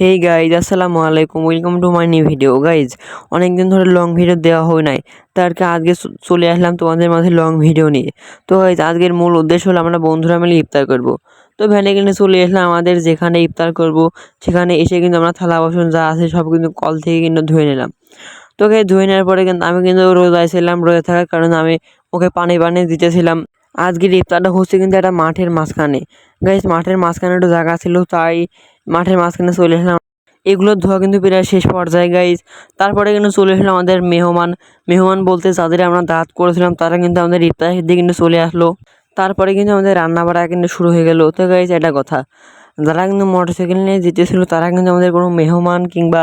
হেই guys আসসালামু আলাইকুম। Welcome to my new video guys অনেকদিন ধরে লং ভিডিও দেওয়া হয় নাই। তার কি আজকে চলে আসলাম তোমাদের মাঝে লং ভিডিও নিয়ে। তো গাইজ আজকের মূল উদ্দেশ্য হলো আমরা বন্ধুরা মিলে ইফতার করব। তো ভ্যানে কিনে চলে আসলাম আমাদের যেখানে ইফতার করব, সেখানে এসে কিন্তু আমরা থালা, বাসন যা আছে সব কিন্তু কল থেকে কিন্তু ধুয়ে নিলাম। তো গাইজ ধুয়ে নেওয়ার পরে কিন্তু আমি কিন্তু রোজায় ছিলাম রোজা থাকার কারণে আমি ওকে পানি পানি দিতেছিলাম। আজকের ইফতারটা হচ্ছে কিন্তু একটা মাঠের মাঝখানে। গাইজ মাঠের মাঝখানে একটু জায়গা ছিল, তাই মাঠের মাঝখানে চলে এলাম এগুলোর ধোয়া কিন্তু প্রায় শেষ পর্যায়ে গাইজ তারপরে কিন্তু চলে এসলাম আমাদের মেহমান। মেহমান বলতে যাদের আমরা দাঁত করেছিলাম, তারা কিন্তু আমাদের ইফতারের দিকে কিন্তু চলে আসলো। তারপরে কিন্তু আমাদের রান্না বাড়া কিন্তু শুরু হয়ে গেলো। তো গাইজ এটা কথা। যারা কিন্তু মোটরসাইকেল নিয়ে যেতেছিল তারা কিন্তু আমাদের কোনো মেহমান কিংবা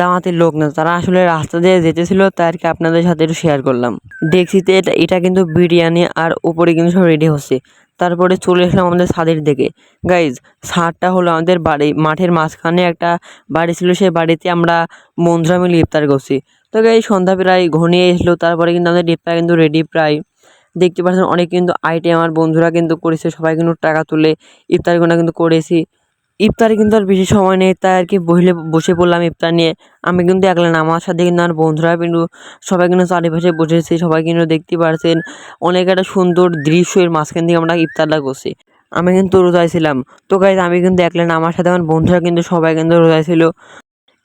দাওয়াতের লোক না। তারা আসলে রাস্তা দিয়ে যেতেছিল তাই আর কি আপনাদের সাথে একটু শেয়ার করলাম। দেখছিতে এটা এটা কিন্তু বিরিয়ানি আর উপরে কিন্তু সব রেডি হচ্ছে। তারপরে চলে এসলাম আমাদের ছাদের দিকে। গাইজ ছাদটা হলো আমাদের বাড়ি, মাঠের মাঝখানে একটা বাড়ি ছিল, সেই বাড়িতে আমরা বন্ধুরা মিলে ইফতার করছি। তো গাই সন্ধ্যা প্রায় ঘনিয়ে এসলো, তারপরে কিন্তু আমাদের ইফতার কিন্তু রেডি প্রায়। দেখতে পাচ্ছেন অনেক কিন্তু আইটেম আমার বন্ধুরা কিন্তু করেছে, সবাই কিন্তু টাকা তুলে ইফতারগুলো কিন্তু করেছি। ইফতারে কিন্তু আর বেশি সময় নেই, তাই আর কি বহিলে বসে পড়লাম ইফতার নিয়ে। আমি কিন্তু একলা না, আমার সাথে কিন্তু আমার বন্ধুরা কিন্তু সবাই কিন্তু চারিপাশে বসেছে, সবাই কিন্তু দেখতে পারছেন অনেক একটা সুন্দর দৃশ্যের মাঝখান থেকে আমরা ইফতারটা করছি। আমি কিন্তু রোজায় ছিলাম। তো গাইজ আমি কিন্তু একলা না, আমার সাথে আমার বন্ধুরা কিন্তু সবাই কিন্তু রোজায় ছিল।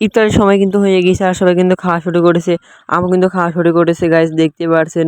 ইফতারের সময় কিন্তু হয়ে গেছে আর সবাই কিন্তু খাওয়া শুরু করেছে। আমি কিন্তু খাওয়া শুরু করেছে গাইজ দেখতে পারছেন।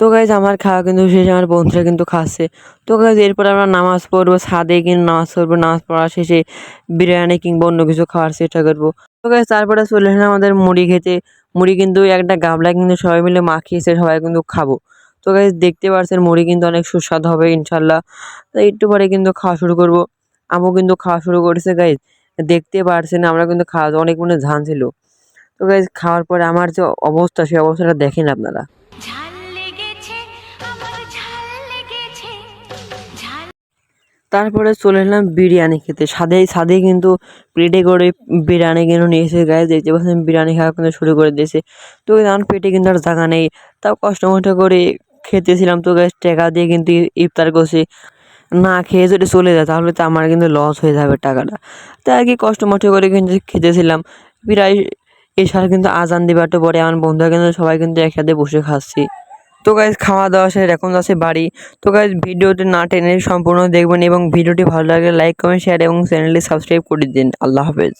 তো গাইজ আমার খাওয়া কিন্তু শেষ, আমার বন্ধুরা কিন্তু খাচ্ছে। তো গাইজ এরপর আমরা নামাজ পড়ব, ছাদে কিন্তু নামাজ পড়ব, নামাজ পড়া শেষে বিরিয়ানি কিংবা অন্য কিছু খাওয়ার চেষ্টা করব। তো গাইজ তারপরে চলে এলাম আমাদের মুড়ি খেতে। মুড়ি কিন্তু একটা গাবলা কিন্তু সবাই মিলে মাখিয়েছে, সবাই কিন্তু খাব। তো গাইজ দেখতে পারছেন মুড়ি কিন্তু অনেক সুস্বাদু হবে ইনশাল্লাহ তো একটু পরে কিন্তু খাওয়া শুরু করব। আমও কিন্তু খাওয়া শুরু করেছে গাইজ দেখতে পারছেন, আমরা কিন্তু খাওয়া অনেক মানে ঝান ছিল। তো গাইজ খাওয়ার পরে আমার যে অবস্থা, সেই অবস্থাটা দেখেন আপনারা। তারপরে চলে এলাম বিরিয়ানি খেতে। সাদে সাদে কিন্তু পেটে করে বিরিয়ানি কিন্তু নিয়ে এসে গায়ে দেখতে পাচ্ছেন বিরিয়ানি খাওয়া কিন্তু শুরু করে দিয়েছে। তো আমার পেটে কিন্তু আর জায়গা নেই। তাও কষ্ট মষ্ট করে খেতেছিলাম। তো গাছ টাকা দিয়ে কিন্তু ইফতার করছি। না খেয়ে যদি চলে যায়, তাহলে তো আমার কিন্তু লস হয়ে যাবে টাকাটা। তাই আর কি কষ্ট মষ্ট করে কিন্তু খেতেছিলাম। প্রায় এছাড়া কিন্তু আজান দিবারটা পরে আমার বন্ধুরা কিন্তু সবাই কিন্তু একসাথে বসে খাচ্ছি। তো গাইজ খাওয়া দাওয়া শেষ এখন আছে বাড়ি। তো গাইজ ভিডিওটি না টেনে সম্পূর্ণ দেখবেন এবং ভিডিওটি ভালো লাগলে লাইক কমেন্ট শেয়ার এবং চ্যানেলটি সাবস্ক্রাইব করে দিন। আল্লাহ হাফেজ।